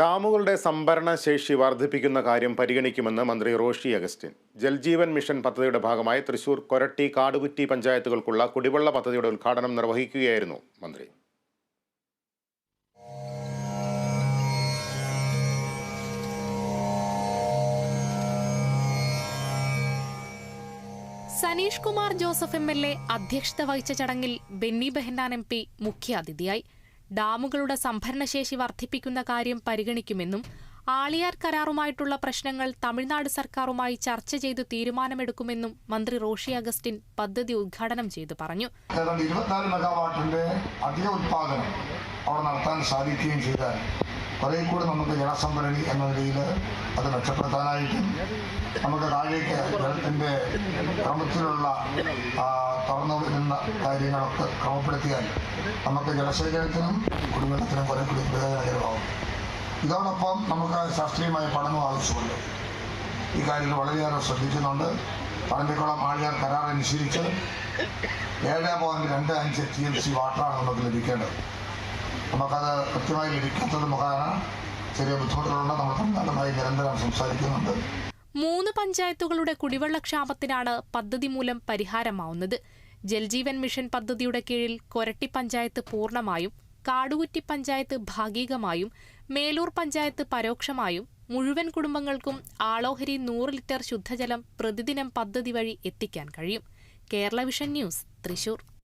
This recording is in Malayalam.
ഡാമുകളുടെ സംഭരണ ശേഷി വർദ്ധിപ്പിക്കുന്ന കാര്യം പരിഗണിക്കുമെന്ന് മന്ത്രി റോഷി അഗസ്റ്റിൻ. ജൽജീവൻ മിഷൻ പദ്ധതിയുടെ ഭാഗമായി തൃശൂർ കൊരട്ടി കാടുകുറ്റി പഞ്ചായത്തുകൾക്കുള്ള കുടിവെള്ള പദ്ധതിയുടെ ഉദ്ഘാടനം നിർവഹിക്കുകയായിരുന്നു മന്ത്രി. Saneesh Kumar Joseph M L A അധ്യക്ഷത വഹിച്ച ചടങ്ങിൽ ബെന്നി ബെഹന്നാൻ എം പി മുഖ്യാതിഥിയായി. ഡാമുകളുടെ സംഭരണശേഷി വർദ്ധിപ്പിക്കുന്ന കാര്യം പരിഗണിക്കുമെന്നും ആളിയാർ കരാറുമായിട്ടുള്ള പ്രശ്നങ്ങൾ തമിഴ്നാട് സർക്കാരുമായി ചർച്ച ചെയ്ത് തീരുമാനമെടുക്കുമെന്നും മന്ത്രി റോഷി അഗസ്റ്റിൻ പദ്ധതി ഉദ്ഘാടനം ചെയ്ത് പറഞ്ഞു. മെഗാവാട്ടിന്റെ അധിക ഉത്പാദനം അവിടെ നടത്താൻ സാധിക്കുകയും ചെയ്താൽ കുറേ കൂടി നമുക്ക് ജലസംഭരണി എന്ന നിലയിൽ അത് മെച്ചപ്പെടുത്താനായിട്ടും നമുക്ക് താഴേക്ക് ജലത്തിന്റെ ക്രമത്തിലുള്ള തുറന്നു വരുന്ന കാര്യങ്ങളൊക്കെ ക്രമപ്പെടുത്തിയാൽ നമുക്ക് ജലശേഖരത്തിനും കുടിവെള്ളത്തിനും കുറേ കൂടി പ്രയോജനകരമാകും ഇതോടൊപ്പം നമുക്ക് ശാസ്ത്രീയമായ പഠനം ആവശ്യമുണ്ട്. ഈ കാര്യത്തിൽ വളരെയേറെ ശ്രദ്ധിക്കുന്നുണ്ട്. പറമ്പിക്കുളം ആഴിയാർ കരാർ അനുസരിച്ച് ഏഴ് പോയിന്റ് രണ്ട് അഞ്ച് ടി എം സി വാട്ടറാണ് നമുക്ക് ലഭിക്കേണ്ടത്. നമുക്കത് കൃത്യമായി ലഭിക്കാത്തത് മുഖേന ചെറിയ ബുദ്ധിമുട്ടുകളുണ്ട്. നമ്മൾ തമിഴ്നാടുമായി നിരന്തരം സംസാരിക്കുന്നുണ്ട്. മൂന്ന് പഞ്ചായത്തുകളുടെ കുടിവെള്ളക്ഷാമത്തിനാണ് പദ്ധതി മൂലം പരിഹാരമാവുന്നത്. ജൽജീവൻ മിഷൻ പദ്ധതിയുടെ കീഴിൽ കൊരട്ടി പഞ്ചായത്ത് പൂർണമായും കാടുകുറ്റി പഞ്ചായത്ത് ഭാഗികമായും മേലൂർ പഞ്ചായത്ത് പരോക്ഷമായും മുഴുവൻ കുടുംബങ്ങൾക്കും ആളോഹരി നൂറ് ലിറ്റർ ശുദ്ധജലം പ്രതിദിനം പദ്ധതി വഴി എത്തിക്കാൻ കഴിയും. Kerala vision news Thrissur.